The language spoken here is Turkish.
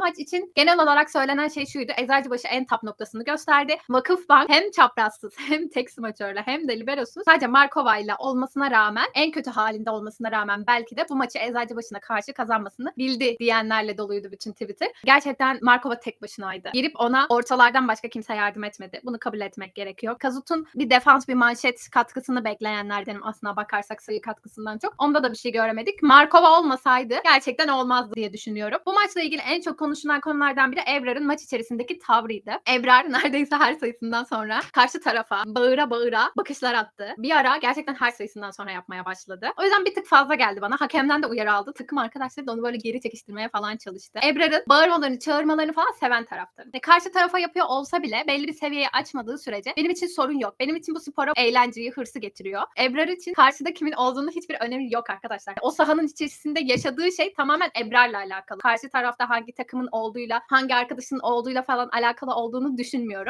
Maç için genel olarak söylenen şey şuydu. Eczacıbaşı en tap noktasını gösterdi. Vakıfbank hem çaprazsız hem tek smaçörle hem de liberosuz sadece Markova ile olmasına rağmen en kötü halinde olmasına rağmen belki de bu maçı Eczacıbaşı'na karşı kazanmasını bildi diyenlerle doluydu bütün Twitter. Gerçekten Markova tek başınaydı. Girip ona ortalardan başka kimse yardım etmedi. Bunu kabul etmek gerekiyor. Kazut'un bir defans bir manşet katkısını bekleyenlerdenim aslına bakarsak sayı katkısından çok. Onda da bir şey göremedik. Markova olmasaydı gerçekten olmazdı diye düşünüyorum. Bu maçla ilgili en çok konuşulan konulardan biri Ebrar'ın maç içerisindeki tavrıydı. Ebrar neredeyse her sayısından sonra karşı tarafa bağıra bağıra bakışlar attı. Bir ara gerçekten her sayısından sonra yapmaya başladı. O yüzden bir tık fazla geldi bana. Hakemden de uyarı aldı. Takım arkadaşları da onu böyle geri çekiştirmeye falan çalıştı. Ebrar'ın bağırmalarını, çağırmalarını falan seven taraftarım. E, karşı tarafa yapıyor olsa bile belli bir seviyeyi açmadığı sürece benim için sorun yok. Benim için bu spora eğlenceyi, hırsı getiriyor. Ebrar için karşıda kimin olduğunu hiçbir önemi yok arkadaşlar. O sahanın içerisinde yaşadığı şey tamamen Ebrar'la alakalı. Karşı tarafta hangi takımın olduğuyla, hangi arkadaşının olduğuyla falan alakalı olduğunu düşünmüyorum.